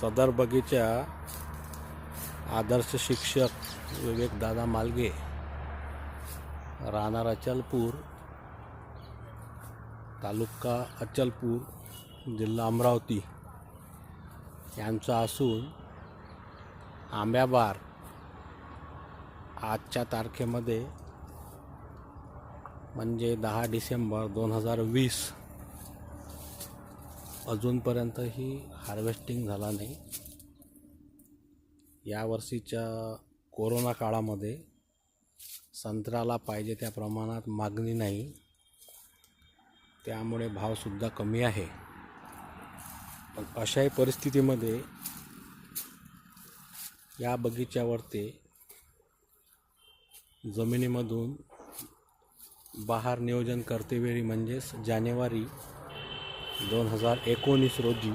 सदर बगीचा आदर्श शिक्षक विवेकदादा मालगे राहणार अचलपूर तालुका अचलपूर जिल्हा अमरावती. यांचा असून आंब्याबार आजच्या तारखेमध्ये म्हणजे दहा डिसेंबर दोन हजार वीस अजूनपर्यंतही हार्वेस्टिंग झाला नाही. यावर्षीच्या कोरोना काळामध्ये संत्र्याला पाहिजे त्या प्रमाणात मागणी नाही. त्यामुळे भावसुद्धा कमी आहे. पण अशाही परिस्थितीमध्ये या बगीच्यावरती जमिनीमधून बाहेर नियोजन करतेवेळी म्हणजेच जानेवारी दोन हजार एकोणीस रोजी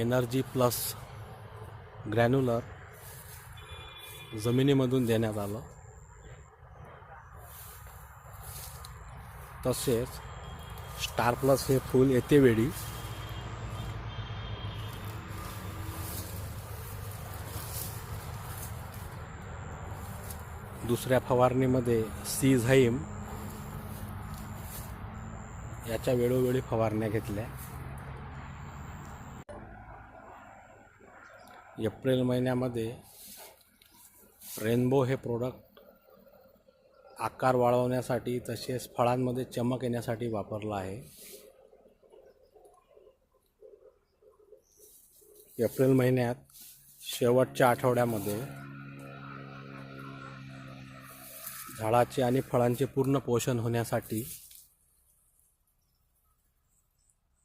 एनर्जी प्लस ग्रॅन्युलर जमिनीमधून देण्यात आलं. तसेच स्टार प्लस हे फूल येते वेळी दुसऱ्या फवारणीमध्ये सीझाईम याच्या वेळोवेळी फवारण्या घेतल्या. एप्रिल महिन्यामध्ये रेनबो हे प्रोडक्ट आकार वाढवण्यासाठी तसेच फळांमध्ये चमक येण्यासाठी वापरलं आहे. एप्रिल महिन्यात शेवटच्या आठवड्यामध्ये झाडाचे आणि फळांचे पूर्ण पोषण होण्यासाठी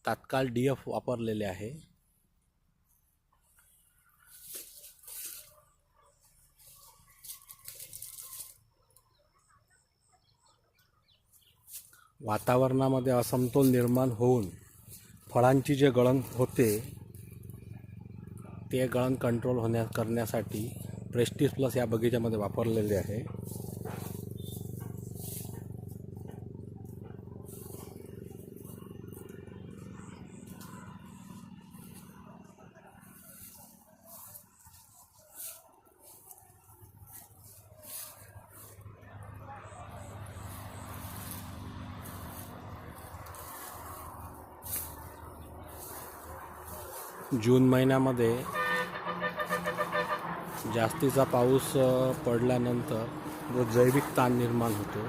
तात्काळ डी एफ वापरलेले आहे. वातावरणामध्ये असमतोल निर्माण होऊन फळांची जे गळण होते ते गळण कंट्रोल होण्या करण्यासाठी प्रेस्टिज प्लस या बगीच्यामध्ये वापरलेले आहे. जून महिन्यामध्ये जास्तीचा पाऊस पडल्यानंतर जो जैविक ताण निर्माण होतो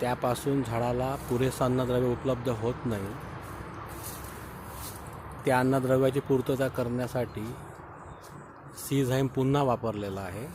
त्यापासून झाडाला पुरेसं अन्नद्रव्य उपलब्ध होत नाही. त्या अन्नद्रव्याची पूर्तता करण्यासाठी सीझाईम पुन्हा वापरलेला आहे.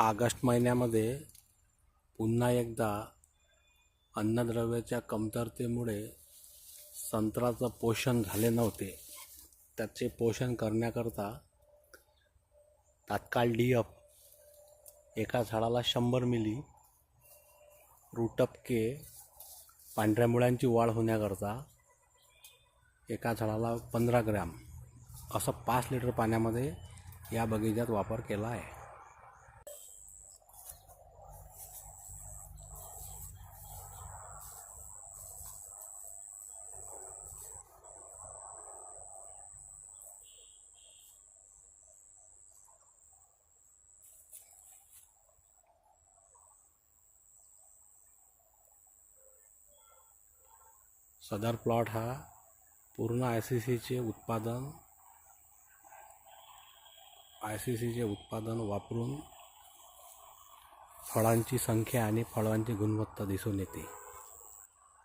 ऑगस्ट महिन्यामध्ये पुन्हा एकदा अन्नद्रव्याच्या कमतरतेमुळे संत्र्याचं पोषण झाले नव्हते. त्याचे पोषण करण्याकरता तात्काळ डी अप एका झाडाला शंभर मिली रुटपके पांढऱ्या मुळ्यांची वाढ होण्याकरता एका झाडाला पंधरा ग्रॅम असं पाच लिटर पाण्यामध्ये या बगीच्यात वापर केला आहे. सदर प्लॉट हा पूर्ण आय सी सीचे उत्पादन आय सी सीचे उत्पादन वापरून फळांची संख्या आणि फळांची गुणवत्ता दिसून येते.